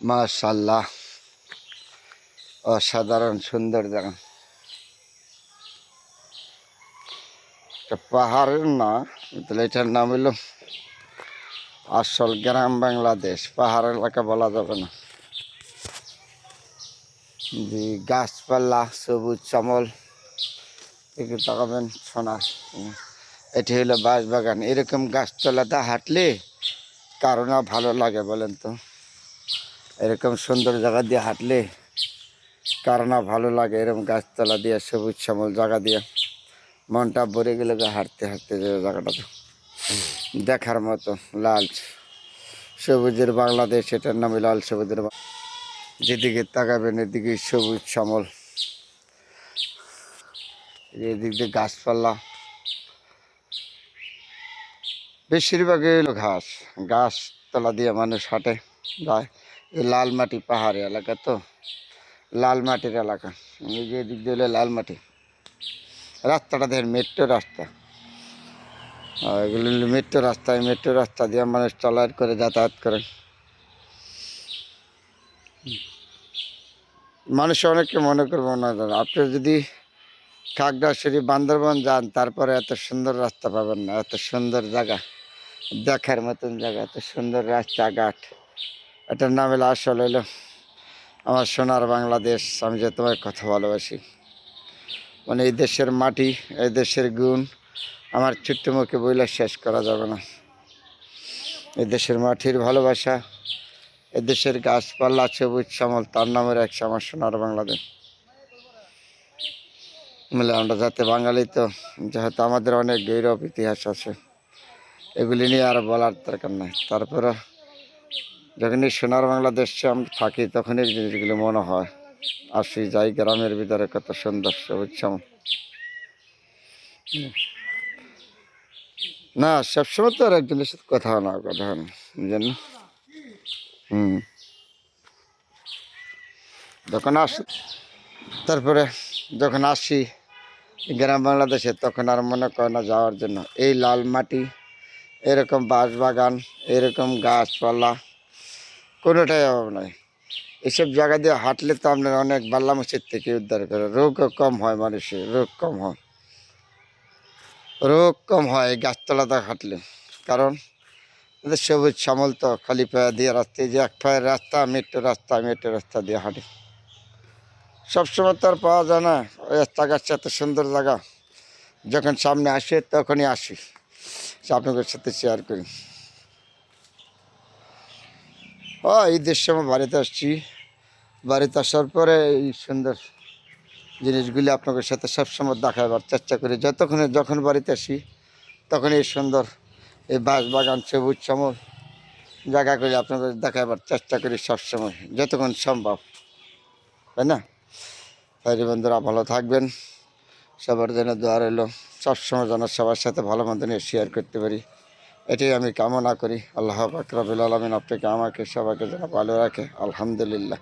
মাশাল্লাহ অসাধারণ, সুন্দর এটা পাহাড়ের না, তাহলে এটার নাম হলো আসল গ্রাম বাংলাদেশ। পাহাড় এলাকা বলা যাবে না। যে গাছপালা, সবুজ চামল, এগুলো তাকাবেন সোনা। এটি হলো বাঁশবাগান। এরকম গাছতলাতে হাঁটলে কারও না ভালো লাগে বলেন তো। এরকম সুন্দর জায়গা দিয়ে হাঁটলে কার না ভালো লাগে, এরকম গাছতলা দিয়ে, সবুজ শ্যামল জায়গা দিয়ে। মনটা ভরে গেলে হাঁটতে হাঁটতে যে জায়গাটাতে দেখার মতো, লাল সবুজের বাংলাদেশ, এটার নামে লাল সবুজের যেদিকে তাকাবেন এদিকে সবুজ শ্যামল। এদিক দিয়ে গাছপালা। বেশিরভাগই ঘাস, গাছতলা দিয়ে মানুষ হাঁটে যায় এই লাল মাটি, পাহাড়ি এলাকা তো? লাল মাটির এলাকা। এই যে এদিক দিয়ে লাল মাটি। রাস্তাটা দেখেন, মেট্রো রাস্তা। এগুলো মেট্রো রাস্তা। মেট্রো রাস্তা দিয়ে মানুষ চলার করে, যাতায়াত করে। মানুষ অনেকে মনে করব না আপনি যদি খাগড়াছড়ি, বান্দরবন যান, তারপরে এত সুন্দর রাস্তা পাবেন না। এত সুন্দর জায়গা। দেখার মতন জায়গা, এত সুন্দর রাস্তাঘাট। এটার নাম হলো আসল হলো আমার সোনার বাংলাদেশ, আমি যে তোমার কথা ভালোবাসি। মানে এই দেশের মাটি, এই দেশের গুণ, আমার ছোট্ট মুখে বইলে শেষ করা যাবে না। এই দেশের মাটির ভালোবাসা এ দেশের গাছপালা, সবুজ শ্যামল, তার নামের এক আমার সোনার বাংলাদেশ। মিলে আমরা যাতে বাঙালি তো, যেহেতু আমাদের অনেক গৌরব ইতিহাস আছে, এগুলি নিয়ে আর বলার দরকার নাই। তারপরে যখনই সোনার বাংলাদেশে আমি থাকি, তখনই জিনিসগুলো মনে হয়। আসি যাই গ্রামের ভিতরে কত সুন্দর সবুজ না, সবসময় তো আর একজনের সাথে কথা না কথা না? হুম। যখন আস, তারপরে যখন আসি গ্রাম বাংলাদেশে, তখন আর মনে করে না যাওয়ার জন্য। এই লাল মাটি, এরকম বাঁশ বাগান এরকম গাছপালা কোনোটাই অভাব নাই। এসব জায়গা দিয়ে হাঁটলে তো আপনার অনেক বাল্লা মসজিদ থেকে উদ্ধার করে। রোগও কম হয় মানুষের, রোগ কম হয়। রোগ কম হয় গাছতলাতে হাঁটলে। কারণ সবুজ শ্যামল তো খালি পায়ে দিয়ে রাস্তা, এই যে এক পায়ের রাস্তা, মেট্রো রাস্তা মেট্রো রাস্তা দিয়ে হাঁটে। সবসময় তো আর পাওয়া যায় না। ওই রাস্তাঘাটটা এত সুন্দর জায়গা, যখন সামনে আসে তখনই আসি। আপনাদের সাথে শেয়ার করি। ও, এই ঈদের সময় বাড়িতে আসছি। বাড়িতে আসার পরে এই সুন্দর জিনিসগুলি আপনাদের সাথে সবসময় দেখাবার চেষ্টা করি। যতক্ষণ যখন বাড়িতে আসি তখন এই সুন্দর এই বাস বাগান সবুজ সমল জায়গা করে আপনাদের দেখাবার চেষ্টা করি সবসময়, যতক্ষণ সম্ভব। তাই না? তাই বন্ধুরা, ভালো থাকবেন। সবার জন্য দোয়া রইল। সবসময় যেন সবার সাথে ভালো মন্দ নিয়ে শেয়ার করতে পারি। এটাই আমি কামনা করি। আল্লাহ পাক রবিল আলমিন আপনাকে, আমাকে, সবাইকে যেন ভালো রাখে। আলহামদুলিল্লাহ।